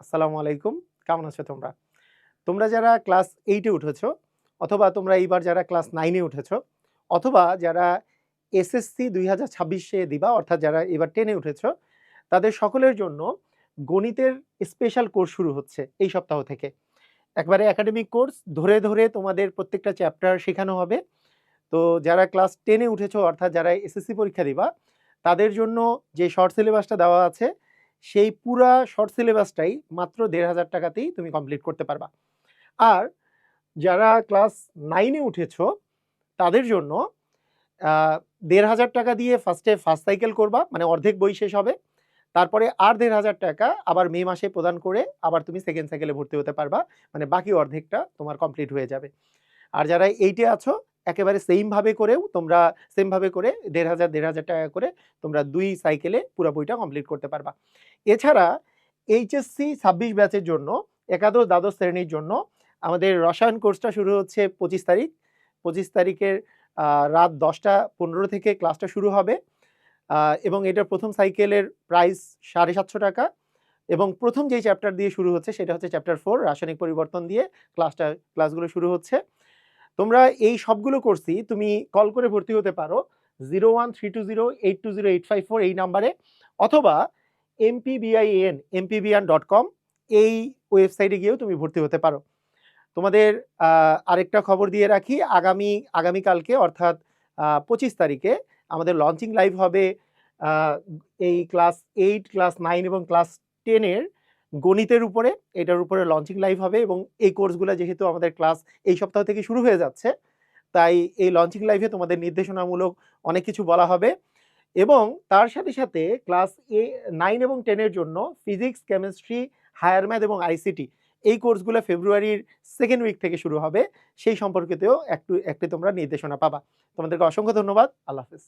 আসসালামু আলাইকুম, কেমন আছো তোমরা? তোমরা যারা ক্লাস এইটে উঠেছো, অথবা তোমরা এইবার যারা ক্লাস নাইনে উঠেছো, অথবা যারা এসএসসি দুই হাজার ছাব্বিশে দিবা, অর্থাৎ যারা এবার টেনে উঠেছো, তাদের সকলের জন্য গণিতের স্পেশাল কোর্স শুরু হচ্ছে এই সপ্তাহ থেকে। একবারে একাডেমিক কোর্স ধরে ধরে তোমাদের প্রত্যেকটা চ্যাপ্টার শেখানো হবে। তো যারা ক্লাস টেনে উঠেছো, অর্থাৎ যারা এসএসসি পরীক্ষা দিবা, তাদের জন্য যে শর্ট সিলেবাসটা দেওয়া আছে সেই পুরা শর্ট সিলেবাসটাই মাত্র দেড় হাজার টাকাতেই তুমি কমপ্লিট করতে পারবা। আর যারা ক্লাস নাইনে উঠেছো, তাদের জন্য দেড় হাজার টাকা দিয়ে ফার্স্টে ফার্স্ট সাইকেল করবা মানে অর্ধেক বই শেষ হবে। তারপরে আর দেড় হাজার টাকা আবার মে মাসে প্রদান করে আবার তুমি সেকেন্ড সাইকেলে ভর্তি হতে পারবা মানে বাকি অর্ধেকটা তোমার কমপ্লিট হয়ে যাবে। আর যারা এইটে আছো একেবারে সেম ভাবে করেও তোমরা সেম ভাবে করে দেড় হাজার দেড় হাজার টাকা করে তোমরা দুই সাইকেলে পুরো বইটা কমপ্লিট করতে পারবা। এছাড়া এইচএসসি ছাব্বিশ ব্যাচের জন্য, একাদশ দ্বাদশ শ্রেণির জন্য আমাদের রসায়ন কোর্সটা শুরু হচ্ছে পঁচিশ তারিখ। পঁচিশ তারিখের রাত দশটা পনেরো থেকে ক্লাসটা শুরু হবে। এবং এটার প্রথম সাইকেলের প্রাইস সাড়ে সাতশো টাকা। এবং প্রথম যেই চ্যাপ্টার দিয়ে শুরু হচ্ছে সেটা হচ্ছে চ্যাপ্টার ফোর রাসায়নিক পরিবর্তন দিয়ে ক্লাসটা ক্লাসগুলো শুরু হচ্ছে। তোমরা এই সবগুলো করছি, তুমি কল করে ভর্তি হতে পারো zero one three two zero eight two zero eight five four এই নাম্বারে অথবা এমপিবিআইএন এমপিবিআন ডট কম এই ওয়েবসাইটে গিয়েও তুমি ভর্তি হতে পারো। তোমাদের আরেকটা খবর দিয়ে রাখি, আগামী আগামীকালকে অর্থাৎ পঁচিশ তারিখে আমাদের লঞ্চিং লাইভ হবে এই ক্লাস এইট ক্লাস নাইন এবং ক্লাস টেনের গণিতের উপরে, এটার উপরে লঞ্চিং লাইভ হবে এবং এই কোর্সগুলো যেহেতু আমাদের ক্লাস এই সপ্তাহ থেকে শুরু হয়ে যাচ্ছে, তাই এই লঞ্চিং লাইভে তোমাদের নির্দেশনামূলক অনেক কিছু বলা হবে এবং তার সাথে সাথে ক্লাস এ নাইন এবং টেনের জন্য ফিজিক্স কেমিস্ট্রি হায়ার ম্যাথ এবং আইসিটি এই কোর্সগুলো ফেব্রুয়ারির সেকেন্ড উইক থেকে শুরু হবে, সেই সম্পর্কিতেও একটু, একটি তোমরা নির্দেশনা পাবা। তোমাদেরকে অসংখ্য ধন্যবাদ, আল্লাহ হাফিজ।